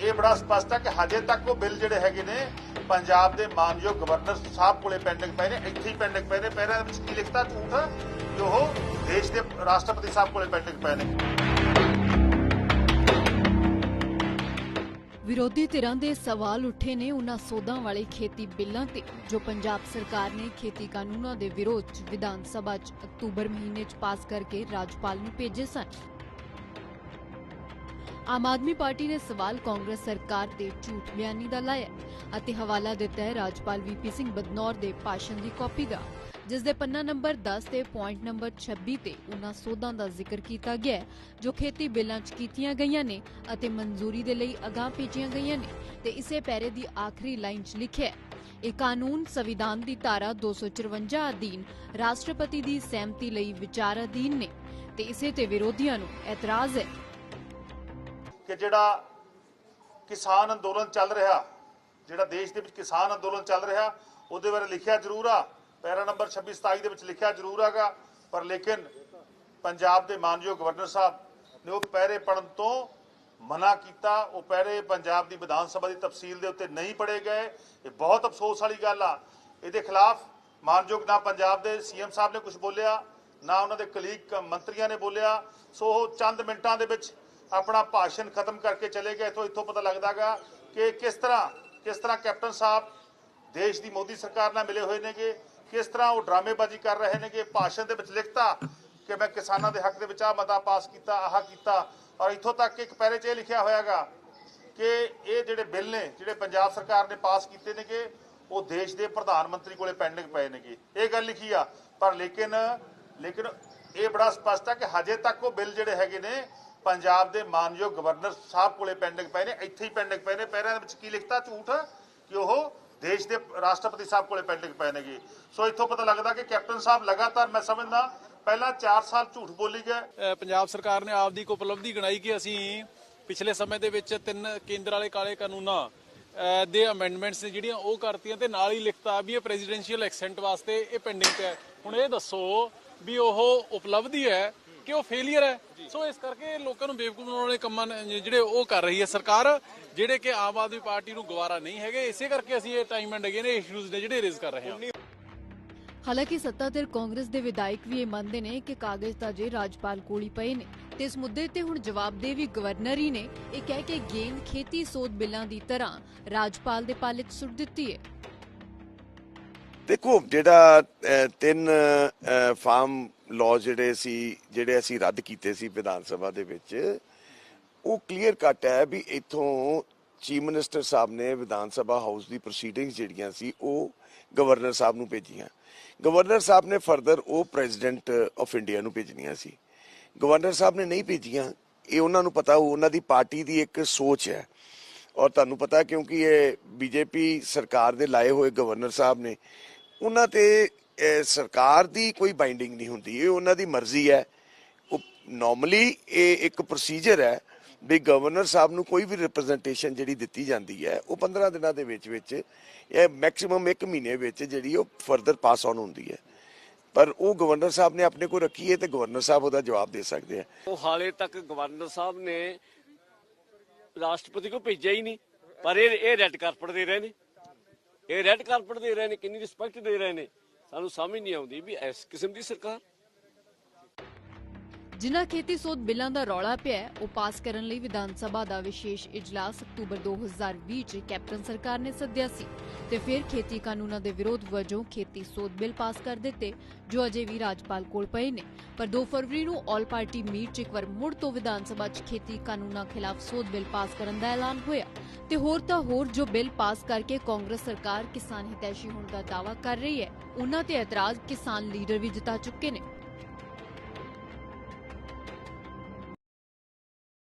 ਇਹ ਬੜਾ ਸਪਸ਼ਟ ਹੈ ਕਿ ਹਜੇ ਤੱਕ ਉਹ ਬਿੱਲ ਜਿਹੜੇ ਹੈਗੇ ਨੇ, ਪੰਜਾਬ ਦੇ ਮਾਨਯੋਗ ਗਵਰਨਰ ਸਾਹਿਬ ਕੋਲੇ ਪੈਂਡਿੰਗ ਪਏ ਨੇ, ਇੱਥੇ ਹੀ ਪੈਂਡਿੰਗ ਪਏ ਨੇ। ਪਹਿਲਾਂ ਵਿੱਚ ਕੀ ਲਿਖਤਾ ਝੂਠ? ਕਿ ਦੇਸ਼ ਦੇ ਰਾਸ਼ਟਰਪਤੀ ਸਾਹਿਬ ਕੋਲੇ ਪੈਂਡਿੰਗ ਪਏ ਨੇ। ਵਿਰੋਧੀ ਧਿਰਾਂ ਦੇ ਸਵਾਲ ਉੱਠੇ ਨੇ ਉਹਨਾਂ ਸੋਧਾਂ ਵਾਲੇ ਖੇਤੀ ਬਿੱਲਾਂ ਤੇ, ਜੋ ਪੰਜਾਬ ਸਰਕਾਰ ਨੇ ਖੇਤੀ ਕਾਨੂੰਨਾਂ ਦੇ ਵਿਰੋਧ 'ਚ ਵਿਧਾਨ ਸਭਾ 'ਚ ਅਕਤੂਬਰ ਮਹੀਨੇ 'ਚ ਪਾਸ ਕਰਕੇ ਰਾਜਪਾਲ ਨੂੰ ਭੇਜੇ ਸਨ। ਆਮ ਆਦਮੀ ਪਾਰਟੀ ਨੇ ਸਵਾਲ ਕਾਂਗਰਸ ਸਰਕਾਰ ਦੇ ਝੂਠ ਬਿਆਨੀ ਦਾ ਲਾਇਆ ਅਤੇ ਹਵਾਲਾ ਦਿੱਤਾ ਹੈ ਰਾਜਪਾਲ ਵੀਪੀ ਸਿੰਘ ਬਦਨੌਰ ਦੇ ਭਾਸ਼ਣ ਦੀ ਕਾਪੀ ਦਾ, ਜਿਸ ਦੇ ਪੰਨਾ ਨੰਬਰ 10 ਤੇ ਪੁਆਇੰਟ ਨੰਬਰ 26 ਤੇ ਉਹਨਾਂ ਸੋਧਾਂ ਦਾ ਜ਼ਿਕਰ ਕੀਤਾ ਗਿਆ ਜੋ ਖੇਤੀ ਬਿੱਲਾਂ 'ਚ ਕੀਤੀਆਂ ਗਈਆਂ ਨੇ ਅਤੇ ਮਨਜ਼ੂਰੀ ਦੇ ਲਈ ਅਗਾਂਹ ਭੇਜੀਆਂ ਗਈਆਂ ਨੇ ਤੇ ਇਸੇ ਪੈਰੇ ਦੀ ਆਖਰੀ ਲਾਈਨ 'ਚ ਲਿਖਿਆ ਇਹ ਕਾਨੂੰਨ ਸੰਵਿਧਾਨ ਦੀ ਧਾਰਾ 254 ਅਧੀਨ ਰਾਸ਼ਟਰਪਤੀ ਦੀ ਸਹਿਮਤੀ ਲਈ ਵਿਚਾਰ ਅਧੀਨ ਨੇ ਤੇ ਇਸੇ ਤੇ ਵਿਰੋਧੀਆਂ ਨੂੰ ਇਤਰਾਜ਼ ਹੈ। ਕਿ ਜਿਹੜਾ ਕਿਸਾਨ ਅੰਦੋਲਨ ਚੱਲ ਰਿਹਾ, ਜਿਹੜਾ ਦੇਸ਼ ਦੇ ਵਿੱਚ ਕਿਸਾਨ ਅੰਦੋਲਨ ਚੱਲ ਰਿਹਾ, ਉਹਦੇ ਬਾਰੇ ਲਿਖਿਆ ਜ਼ਰੂਰ ਆ। ਪੈਰਾ ਨੰਬਰ 26 27 ਦੇ ਵਿੱਚ ਲਿਖਿਆ ਜ਼ਰੂਰ ਹੈਗਾ। ਪਰ ਲੇਕਿਨ ਪੰਜਾਬ ਦੇ ਮਾਨਯੋਗ ਗਵਰਨਰ ਸਾਹਿਬ ਨੇ ਉਹ ਪੈਰੇ ਪੜਨ ਤੋਂ ਮਨਾ ਕੀਤਾ। ਉਹ ਪੈਰੇ ਪੰਜਾਬ ਦੀ ਵਿਧਾਨ ਸਭਾ ਦੀ ਤਫਸੀਲ ਦੇ ਉੱਤੇ ਨਹੀਂ ਪੜੇ ਗਏ। ਇਹ ਬਹੁਤ ਅਫਸੋਸ ਵਾਲੀ ਗੱਲ ਆ। ਇਹਦੇ ਖਿਲਾਫ ਮਾਨਯੋਗ ਨਾ ਪੰਜਾਬ ਦੇ ਸੀਐਮ ਸਾਹਿਬ ਨੇ ਕੁਝ ਬੋਲਿਆ, ਨਾ ਉਹਨਾਂ ਦੇ ਕਲੀਗ ਮੰਤਰੀਆਂ ਨੇ ਬੋਲਿਆ। ਸੋ ਉਹ ਚੰਦ ਮਿੰਟਾਂ ਦੇ ਵਿੱਚ ਆਪਣਾ ਭਾਸ਼ਣ ਖਤਮ ਕਰਕੇ ਚਲੇ ਗਏ। ਤੋਂ ਇੱਥੋਂ ਪਤਾ ਲੱਗਦਾਗਾ ਕਿ ਕਿਸ ਤਰ੍ਹਾਂ ਕਿਸ ਤਰ੍ਹਾਂ ਕੈਪਟਨ ਸਾਹਿਬ ਦੇਸ਼ ਦੀ ਮੋਦੀ ਸਰਕਾਰ ਨਾਲ ਮਿਲੇ ਹੋਏ ਨੇਗੇ, ਕਿਸ ਤਰ੍ਹਾਂ ਉਹ ਡਰਾਮੇਬਾਜ਼ੀ ਕਰ ਰਹੇ ਨੇਗੇ। ਭਾਸ਼ਣ ਦੇ ਵਿੱਚ ਲਿਖਤਾ ਕਿ ਮੈਂ ਕਿਸਾਨਾਂ ਦੇ ਹੱਕ ਦੇ ਵਿੱਚ ਆ ਮਤਾ ਪਾਸ ਕੀਤਾ, ਆਹ ਕੀਤਾ। ਔਰ ਇੱਥੋਂ ਤੱਕ ਕਿ ਇੱਕ ਪੈਰੇ 'ਚ ਇਹ ਲਿਖਿਆ ਹੋਇਆਗਾ ਕਿ ਇਹ ਜਿਹੜੇ ਬਿੱਲ ਨੇ, ਜਿਹੜੇ ਪੰਜਾਬ ਸਰਕਾਰ ਨੇ ਪਾਸ ਕੀਤੇ ਨੇਗੇ, ਉਹ ਦੇਸ਼ ਦੇ ਪ੍ਰਧਾਨ ਮੰਤਰੀ ਕੋਲੇ ਪੈਂਡਿੰਗ ਪਏ ਨੇਗੇ। ਇਹ ਗੱਲ ਲਿਖੀ ਆ। ਪਰ ਲੇਕਿਨ ਲੇਕਿਨ ਇਹ ਬੜਾ ਸਪਸ਼ਟ ਹੈ ਕਿ ਹਜੇ ਤੱਕ ਉਹ ਬਿੱਲ ਜਿਹੜੇ ਹੈਗੇ ਨੇ ਪੰਜਾਬ ਦੇ ਮਾਨਯੋਗ ਗਵਰਨਰ ਸਾਹਿਬ ਕੋਲੇ ਪੈਂਡਿੰਗ ਪਏ ਨੇ, ਇੱਥੇ ਹੀ ਪੈਂਡਿੰਗ ਪਏ ਨੇ। ਪੈਰਾਂ ਦੇ ਵਿੱਚ ਕੀ ਲਿਖਤਾ? ਝੂਠ, ਕਿ ਉਹ ਦੇਸ਼ ਦੇ ਰਾਸ਼ਟਰਪਤੀ ਸਾਹਿਬ ਕੋਲੇ ਪੈਂਡਿੰਗ ਪਏ ਨੇਗੇ। ਸੋ ਇੱਥੋਂ ਪਤਾ ਲੱਗਦਾ ਕਿ ਕੈਪਟਨ ਸਾਹਿਬ ਲਗਾਤਾਰ, ਮੈਂ ਸਮਝਦਾ, ਪਹਿਲਾਂ 4 ਸਾਲ ਝੂਠ ਬੋਲੀ ਗਏ। ਪੰਜਾਬ ਸਰਕਾਰ ਨੇ ਆਪਦੀ ਇੱਕ ਉਪਲਬਧੀ ਗਣਾਈ ਕਿ ਅਸੀਂ ਪਿਛਲੇ ਸਮੇਂ ਦੇ ਵਿੱਚ ਤਿੰਨ ਕੇਂਦਰ ਵਾਲੇ ਕਾਲੇ ਕਾਨੂੰਨਾਂ ਦੇ ਅਮੈਂਡਮੈਂਟਸ ਨੇ ਜਿਹੜੀਆਂ ਉਹ ਕਰਤੀਆਂ ਤੇ ਨਾਲ ਹੀ ਲਿਖਤਾ ਵੀ ਇਹ ਪ੍ਰੈਜ਼ੀਡੈਂਸ਼ੀਅਲ ਐਕਸੈਂਟ ਵਾਸਤੇ ਇਹ ਪੈਂਡਿੰਗ ਪਿਆ। ਹੁਣ ਇਹ ਦੱਸੋ ਵੀ ਉਹ ਉਪਲਬਧੀ ਹੈ ਕਿ ਉਹ ਫੇਲਿਅਰ ਹੈ। ਸੋ ਇਸ ਕਰਕੇ ਲੋਕਾਂ ਨੂੰ ਬੇਵਕੂਫ ਬਣਾਉਣ ਵਾਲੇ ਕੰਮਾਂ ਜਿਹੜੇ ਉਹ ਕਰ ਰਹੀ ਹੈ ਸਰਕਾਰ ਜਿਹੜੇ ਕਿ ਆਮ ਆਦਮੀ ਪਾਰਟੀ ਨੂੰ ਗਵਾਰਾ ਨਹੀਂ ਹੈਗੇ। ਇਸੇ ਕਰਕੇ ਅਸੀਂ ਇਹ ਟਾਈਮ ਐਂਡ ਅਗੇਨ ਇਹ ਇਸ਼ੂਜ਼ ਨੇ ਜਿਹੜੇ ਰੇਜ਼ ਕਰ ਰਹੇ ਹਾਂ। ਹਾਲਾਂਕਿ ਸੱਤਾਧਿਰ ਕਾਂਗਰਸ ਦੇ ਵਿਧਾਇਕ ਵੀ ਇਹ ਮੰਨਦੇ ਨੇ ਕਿ ਕਾਗਜ਼ ਤਾਂ ਜੇ ਰਾਜਪਾਲ ਕੋਲ ਹੀ ਪਏ ਨੇ ਤੇ ਇਸ ਮੁੱਦੇ ਤੇ ਹੁਣ ਜਵਾਬ ਦੇ ਵੀ ਗਵਰਨਰ ਹੀ ਨੇ। ਇਹ ਕਹਿ ਕੇ ਗੇਂਦ ਖੇਤੀ ਸੋਧ ਬਿੱਲਾਂ ਦੀ ਤਰ੍ਹਾਂ ਰਾਜਪਾਲ ਦੇ ਪਾਲੇ 'ਚ ਸੁੱਟ ਦਿੱਤੀ ਹੈ। ਦੇਖੋ, ਜਿਹੜਾ ਤਿੰਨ ਫਾਰਮ ਲਾਅ ਜਿਹੜੇ ਸੀ, ਜਿਹੜੇ ਅਸੀਂ ਰੱਦ ਕੀਤੇ ਸੀ ਵਿਧਾਨ ਸਭਾ ਦੇ ਵਿੱਚ, ਉਹ ਕਲੀਅਰ ਕੱਟ ਹੈ ਵੀ ਇਥੋਂ ਚੀਫ ਮਿਨਿਸਟਰ ਸਾਹਿਬ ਨੇ ਵਿਧਾਨ ਸਭਾ ਹਾਊਸ ਦੀ ਪ੍ਰੋਸੀਡਿੰਗਸ ਜਿਹੜੀਆਂ ਸੀ, ਉਹ ਗਵਰਨਰ ਸਾਹਿਬ ਨੂੰ ਭੇਜੀਆਂ। ਗਵਰਨਰ ਸਾਹਿਬ ਨੇ ਫਰਦਰ ਉਹ ਪ੍ਰੈਜ਼ੀਡੈਂਟ ਆਫ ਇੰਡੀਆ ਨੂੰ ਭੇਜਣੀਆਂ ਸੀ। ਗਵਰਨਰ ਸਾਹਿਬ ਨੇ ਨਹੀਂ ਭੇਜੀਆਂ, ਇਹ ਉਹਨਾਂ ਨੂੰ ਪਤਾ, ਉਹ ਉਹਨਾਂ ਦੀ ਪਾਰਟੀ ਦੀ ਇੱਕ ਸੋਚ ਹੈ। ਔਰ ਤੁਹਾਨੂੰ ਪਤਾ ਕਿਉਂਕਿ ਇਹ ਬੀਜੇਪੀ ਸਰਕਾਰ ਦੇ ਲਾਏ ਹੋਏ ਗਵਰਨਰ ਸਾਹਿਬ ਨੇ ਉਹਨਾਂ ਤੇ ਸਰਕਾਰ ਦੀ ਕੋਈ ਬਾਈਂਡਿੰਗ ਨਹੀਂ ਹੁੰਦੀ। ਇਹ ਉਹਨਾਂ ਦੀ ਮਰਜ਼ੀ ਹੈ। ਉਹ ਨਾਰਮਲੀ ਇਹ ਇੱਕ ਪ੍ਰੋਸੀਜਰ ਹੈ ਵੀ ਗਵਰਨਰ ਸਾਹਿਬ ਨੂੰ ਕੋਈ ਵੀ ਰਿਪਰੈਜ਼ੈਂਟੇਸ਼ਨ ਜਿਹੜੀ ਦਿੱਤੀ ਜਾਂਦੀ ਹੈ, ਉਹ 15 ਦਿਨਾਂ ਦੇ ਵਿੱਚ ਵਿੱਚ ਇਹ ਮੈਕਸਿਮਮ 1 ਮਹੀਨੇ ਵਿੱਚ ਜਿਹੜੀ ਉਹ ਫਰਦਰ ਪਾਸ ਆਨ ਹੁੰਦੀ ਹੈ। ਪਰ ਉਹ ਗਵਰਨਰ ਸਾਹਿਬ ਨੇ ਆਪਣੇ ਕੋਲ ਰੱਖੀ ਹੈ ਤੇ ਗਵਰਨਰ ਸਾਹਿਬ ਉਹਦਾ ਜਵਾਬ ਦੇ ਸਕਦੇ ਆ। ਉਹ ਹਾਲੇ ਤੱਕ ਗਵਰਨਰ ਸਾਹਿਬ ਨੇ ਰਾਸ਼ਟਰਪਤੀ ਕੋ ਭੇਜਿਆ ਹੀ ਨਹੀਂ, ਪਰ ਇਹ ਇਹ ਰੈੱਡ ਕਾਰਪਟ ਦੇ ਰਹੇ ਨੇ। ਇਹ ਰੈੱਡ ਕਾਰਪਟ ਦੇ ਰਹੇ ਨੇ, ਕਿੰਨੀ ਰਿਸਪੈਕਟ ਦੇ ਰਹੇ ਨੇ। ਸਾਨੂੰ ਸਮਝ ਨਹੀਂ ਆਉਂਦੀ ਵੀ ਇਸ ਕਿਸਮ ਦੀ ਸਰਕਾਰ ਜਿਨ੍ਹਾਂ ਖੇਤੀ ਸੋਧ ਬਿੱਲਾਂ ਦਾ ਰੌਲਾ ਪਿਆ ਉਹ ਪਾਸ ਕਰਨ ਲਈ ਵਿਧਾਨ ਸਭਾ ਦਾ ਵਿਸ਼ੇਸ਼ ਇਜਲਾਸ ਅਕਤੂਬਰ 2020 ਚ ਕੈਪਟਨ ਸਰਕਾਰ ਨੇ ਸੱਦਿਆ ਸੀ ਤੇ ਫਿਰ ਖੇਤੀ ਕਾਨੂੰਨਾਂ ਦੇ ਵਿਰੋਧ ਵਜੋਂ ਖੇਤੀ ਸੋਧ ਬਿੱਲ ਪਾਸ ਕਰ ਦਿੱਤੇ, ਜੋ ਅਜੇ ਵੀ ਰਾਜਪਾਲ ਕੋਲ ਪਏ ਨੇ। ਪਰ 2 ਫਰਵਰੀ ਨੂੰ ਆਲ ਪਾਰਟੀ ਮੀਟ 'ਚ ਇੱਕ ਵਾਰ ਮੁੜ ਤੋਂ ਵਿਧਾਨ ਸਭਾ 'ਚ ਖੇਤੀ ਕਾਨੂੰਨਾਂ ਖਿਲਾਫ ਸੋਧ ਬਿੱਲ ਪਾਸ ਕਰਨ ਦਾ ਐਲਾਨ ਹੋਇਆ ਤੇ ਹੋਰ ਤਾਂ ਹੋਰ ਜੋ ਬਿੱਲ ਪਾਸ ਕਰਕੇ ਕਾਂਗਰਸ ਸਰਕਾਰ ਕਿਸਾਨ ਹਿਤੈਸ਼ੀ ਹੋਣ ਦਾ ਦਾਅਵਾ ਕਰ ਰਹੀ ਹੈ, ਉਹਨਾਂ ਤੇ ਇਤਰਾਜ਼ ਕਿਸਾਨ ਲੀਡਰ ਵੀ ਜਤਾ ਚੁੱਕੇ ਨੇ।